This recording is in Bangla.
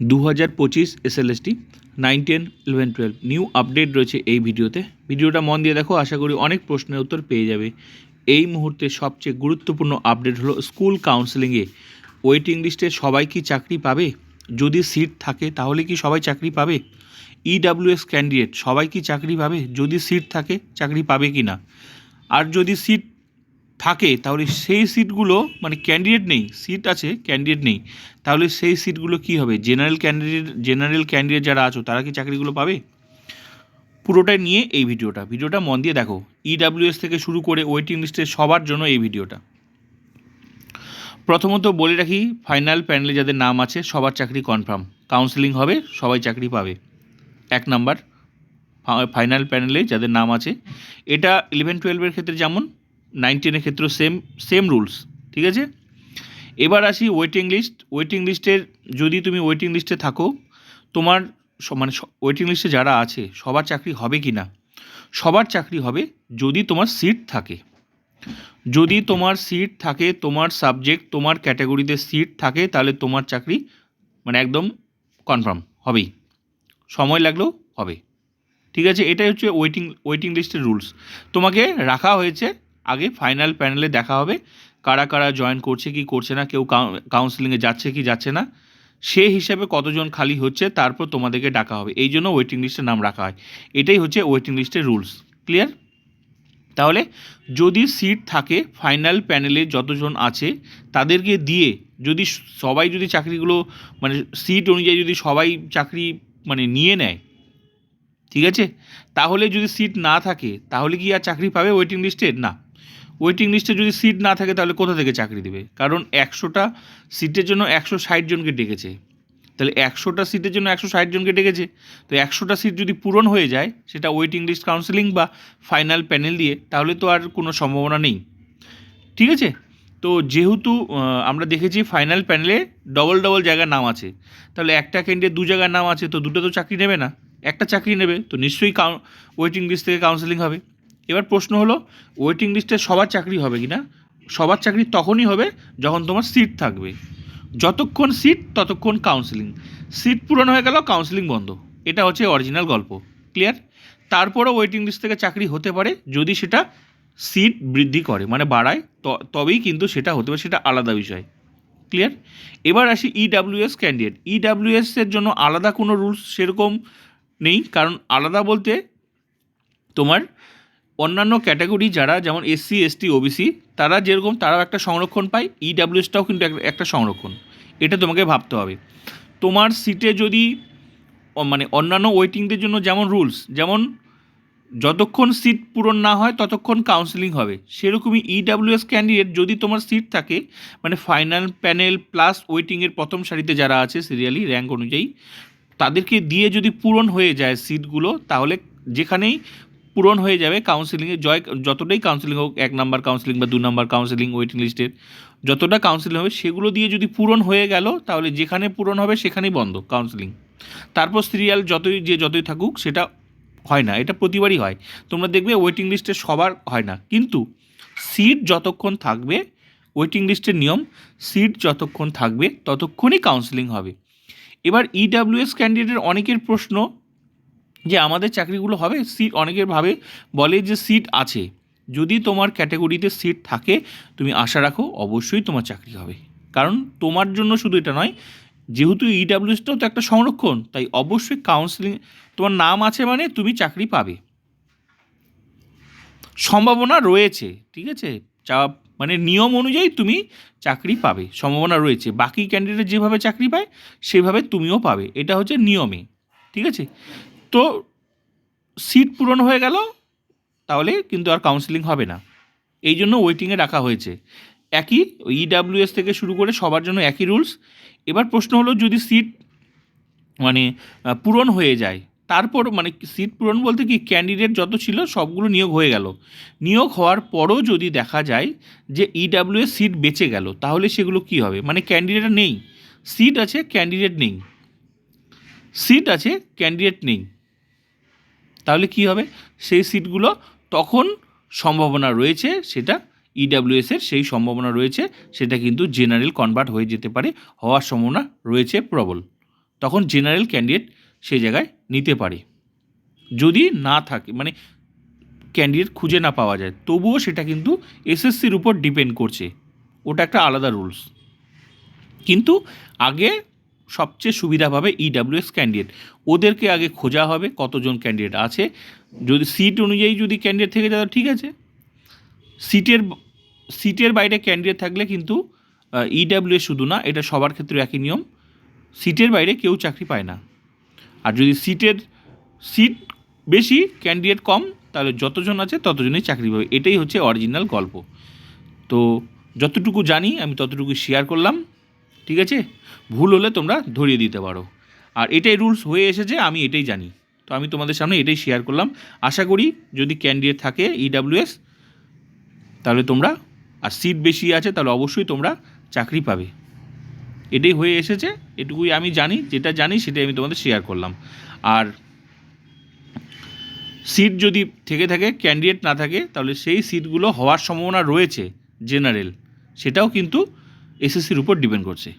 দু হাজার পঁচিশ SLST nine ten eleven twelve new update রয়েছে এই ভিডিওতে। ভিডিওটা মন দিয়ে দেখো, আশা করি অনেক প্রশ্নের উত্তর পেয়ে যাবে। এই মুহূর্তে সবচেয়ে গুরুত্বপূর্ণ আপডেট হলো স্কুল কাউন্সেলিংয়ে। ওয়েটিং লিস্টে সবাই কি চাকরি পাবে? যদি সিট থাকে, তাহলে কি সবাই চাকরি পাবে? ইডাব্লিউএস ক্যান্ডিডেট সবাই কি চাকরি পাবে? যদি সিট থাকে, চাকরি পাবে কি না আর যদি সিট থাকে, তাহলে সেই সিটগুলো মানে ক্যান্ডিডেট নেই সিট আছে ক্যান্ডিডেট নেই, তাহলে সেই সিটগুলো কি হবে? জেনারেল ক্যান্ডিডেট জেনারেল ক্যান্ডিডেট যারা আছো, তারা কি চাকরিগুলো পাবে? পুরোটাই নিয়ে এই ভিডিওটা। ভিডিওটা মন দিয়ে দেখো। ইডাব্লিউএস থেকে শুরু করে ওয়েটিং লিস্টে সবার জন্য এই ভিডিওটা। প্রথমত বলে রাখি ফাইনাল প্যানেলে যাদের নাম আছে, সবার চাকরি কনফার্ম কাউন্সেলিং হবে, সবাই চাকরি পাবে। এক নাম্বার ফাইনাল প্যানেলে যাদের নাম আছে, এটা ইলেভেন টুয়েলভের ক্ষেত্রে যেমন নাইনটিনের ক্ষেত্রেও সেম সেম রুলস ঠিক আছে? এবার আসি ওয়েটিং লিস্ট ওয়েটিং লিস্টের যদি তুমি ওয়েটিং লিস্টে থাকো, তোমার মানে ওয়েটিং লিস্টে যারা আছে, সবার চাকরি হবে কি না সবার চাকরি হবে যদি তোমার সিট থাকে। যদি তোমার সিট থাকে, তোমার সাবজেক্ট তোমার ক্যাটাগরিতে সিট থাকে, তাহলে তোমার চাকরি মানে একদম কনফার্ম হবেই। সময় লাগলেও হবে। ঠিক আছে? এটাই হচ্ছে ওয়েটিং ওয়েটিং লিস্টের রুলস তোমাকে রাখা হয়েছে আগে ফাইনাল প্যানেলে দেখা হবে কারা কারা জয়েন করছে, কি করছে না, কেউ কাউন্সিলিংয়ে যাচ্ছে, কি যাচ্ছে না। সে হিসাবে কতজন খালি হচ্ছে, তারপর তোমাদেরকে ডাকা হবে। এই জন্য ওয়েটিং লিস্টের নাম রাখা হয়। এটাই হচ্ছে ওয়েটিং লিস্টের রুলস ক্লিয়ার তাহলে যদি সিট থাকে ফাইনাল প্যানেলে যতজন আছে, তাদেরকে দিয়ে যদি সবাই যদি চাকরিগুলো মানে সিট অনুযায়ী যদি সবাই চাকরি মানে নিয়ে নেয়, ঠিক আছে? তাহলে যদি সিট না থাকে, তাহলে কি আর চাকরি পাবে ওয়েটিং লিস্টে না। ওয়েটিং লিস্টে যদি সিট না থাকে, তাহলে কোথা থেকে চাকরি দেবে? কারণ একশোটা সিটের জন্য একশো ষাট জনকে ডেকেছে। তাহলে একশোটা সিটের জন্য একশো ষাট জনকে ডেকেছে। তো একশোটা সিট যদি পূরণ হয়ে যায়, সেটা ওয়েটিং লিস্ট কাউন্সেলিং বা ফাইনাল প্যানেল দিয়ে, তাহলে তো আর কোনো সম্ভাবনা নেই। ঠিক আছে? তো যেহেতু আমরা দেখেছি ফাইনাল প্যানেলে ডবল ডবল জায়গার নাম আছে। তাহলে একটা ক্যান্ডিডেট দু জায়গার নাম আছে, তো দুটো তো চাকরি নেবে না। একটা চাকরি নেবে, তো নিশ্চয়ই কাউ ওয়েটিং লিস্ট থেকে কাউন্সেলিং হবে। এবার প্রশ্ন হলো ওয়েটিং লিস্টে সবার চাকরি হবে কি না সবার চাকরি তখনই হবে যখন তোমার সিট থাকবে। যতক্ষণ সিট ততক্ষণ কাউন্সিলিং সিট পূরণ হয়ে গেল কাউন্সেলিং বন্ধ। এটা হচ্ছে অরিজিনাল গল্প। ক্লিয়ার তারপরও ওয়েটিং লিস্ট থেকে চাকরি হতে পারে, যদি সেটা সিট বৃদ্ধি করে মানে বাড়ায় তবেই কিন্তু সেটা হতে পারে, সেটা আলাদা বিষয়। ক্লিয়ার এবার আসি ইডাব্লিউএস ক্যান্ডিডেট ইডাব্লিউএস এর জন্য আলাদা কোনো রুলস সেরকম নেই, কারণ আলাদা বলতে তোমার অন্যান্য ক্যাটাগরি যারা, যেমন এসসি এসটি ওবিসি তারা যেরকম তারাও একটা সংরক্ষণ পায় ইডাব্লিউএসটাও কিন্তু একটা সংরক্ষণ। এটা তোমাকে ভাবতে হবে। তোমার সিটে যদি মানে অন্যান্য ওয়েটিংদের জন্য যেমন রুলস যেমন যতক্ষণ সিট পূরণ না হয়, ততক্ষণ কাউন্সেলিং হবে। সেরকমই ইডাব্লিউএস ক্যান্ডিডেট যদি তোমার সিট থাকে মানে ফাইনাল প্যানেল প্লাস ওয়েটিংয়ের প্রথম সারিতে যারা আছে সিরিয়ালি র্যাঙ্ক অনুযায়ী, তাদেরকে দিয়ে যদি পূরণ হয়ে যায় সিটগুলো তাহলে যেখানেই পূরণ হয়ে যাবে কাউন্সিলিংয়ে জয়, যতটাই কাউন্সিলিং হোক, এক নাম্বার কাউন্সিলিং বা দু নাম্বার কাউন্সিলিং ওয়েটিং লিস্টের যতটা কাউন্সিলিং হবে, সেগুলো দিয়ে যদি পূরণ হয়ে গেল, তাহলে যেখানে পূরণ হবে, সেখানেই বন্ধ কাউন্সিলিং তারপর সিরিয়াল যতই, যে যতই থাকুক, সেটা হয় না, এটা প্রতিবারই হয়। তোমরা দেখবে ওয়েটিং লিস্টে সবার হয় না। কিন্তু সিট যতক্ষণ থাকবে ওয়েটিং লিস্টের নিয়ম সিট যতক্ষণ থাকবে, ততক্ষণই কাউন্সিলিং হবে। এবার ইডাব্লিউএস ক্যান্ডিডেটের অনেকের প্রশ্ন যে আমাদের চাকরিগুলো হবে সিট অনেকের ভাবে বলে যে সিট আছে। যদি তোমার ক্যাটাগরিতে সিট থাকে, তুমি আশা রাখো অবশ্যই তোমার চাকরি হবে। কারণ তোমার জন্য শুধু এটা নয়, যেহেতু ইডাব্লিউএসটাও তো একটা সংরক্ষণ, তাই অবশ্যই কাউন্সিলিং তোমার নাম আছে মানে তুমি চাকরি পাবে। সম্ভাবনা রয়েছে, ঠিক আছে? চা মানে নিয়ম অনুযায়ী তুমি চাকরি পাবে, সম্ভাবনা রয়েছে। বাকি ক্যান্ডিডেট যেভাবে চাকরি পায়, সেভাবে তুমিও পাবে। এটা হচ্ছে নিয়মে, ঠিক আছে? তো সিট পূরণ হয়ে গেল, তাহলে কিন্তু আর কাউন্সিলিং হবে না। এই জন্য ওয়েটিংয়ে রাখা হয়েছে। একই ইডাব্লিউএস থেকে শুরু করে সবার জন্য একই রুলস এবার প্রশ্ন হলো, যদি সিট মানে পূরণ হয়ে যায়, তারপর মানে সিট পূরণ বলতে কি ক্যান্ডিডেট যত ছিল সবগুলো নিয়োগ হয়ে গেল। নিয়োগ হওয়ার পরও যদি দেখা যায় যে ইডাব্লিউএস সিট বেঁচে গেল, তাহলে সেগুলো কি হবে? মানে ক্যান্ডিডেট নেই। সিট আছে ক্যান্ডিডেট নেই। সিট আছে ক্যান্ডিডেট নেই। তাহলে কি হবে? সেই সিটগুলো তখন সম্ভাবনা রয়েছে, সেটা ইডাব্লিউএস এর সেই সম্ভাবনা রয়েছে, সেটা কিন্তু জেনারেল কনভার্ট হয়ে যেতে পারে, হওয়ার সম্ভাবনা রয়েছে প্রবল। তখন জেনারেল ক্যান্ডিডেট সেই জায়গায় নিতে পারে। যদি না থাকে মানে ক্যান্ডিডেট খুঁজে না পাওয়া যায়, তবুও সেটা কিন্তু এসএসসির উপর ডিপেন্ড করছে। ওটা একটা আলাদা রুলস কিন্তু আগে সবচেয়ে সুবিধা পাবে ইডাব্লিউএস ক্যান্ডিডেট ওদেরকে আগে খোঁজা হবে কতজন ক্যান্ডিডেট আছে। যদি সিট অনুযায়ী যদি ক্যান্ডিডেট থেকে যায় ঠিক আছে। সিটের সিটের বাইরে ক্যান্ডিডেট থাকলে কিন্তু ইডাব্লিউএস শুধু না, এটা সবার ক্ষেত্রে একই নিয়ম। সিটের বাইরে কেউ চাকরি পায় না। আর যদি সিটের সিট বেশি ক্যান্ডিডেট কম, তাহলে যতজন আছে ততজনই চাকরি পাবে। এটাই হচ্ছে অরিজিনাল গল্প। তো যতটুকু জানি, আমি ততটুকু শেয়ার করলাম। ঠিক আছে? ভুল হলে তোমরা ধরিয়ে দিতে পারো। আর এটাই রুলস হয়ে এসেছে, আমি এটাই জানি। তো আমি তোমাদের সামনে এটাই শেয়ার করলাম। আশা করি যদি ক্যান্ডিডেট থাকে ইডাব্লিউএস তাহলে তোমরা, আর সিট বেশি আছে, তাহলে অবশ্যই তোমরা চাকরি পাবে। এটাই হয়ে এসেছে, এটুকুই আমি জানি, যেটা জানি সেটাই আমি তোমাদের শেয়ার করলাম। আর সিট যদি থেকে থাকে ক্যান্ডিডেট না থাকে, তাহলে সেই সিটগুলো হওয়ার সম্ভাবনা রয়েছে জেনারেল সেটাও কিন্তু এসএসসির উপর ডিপেন্ড করছে।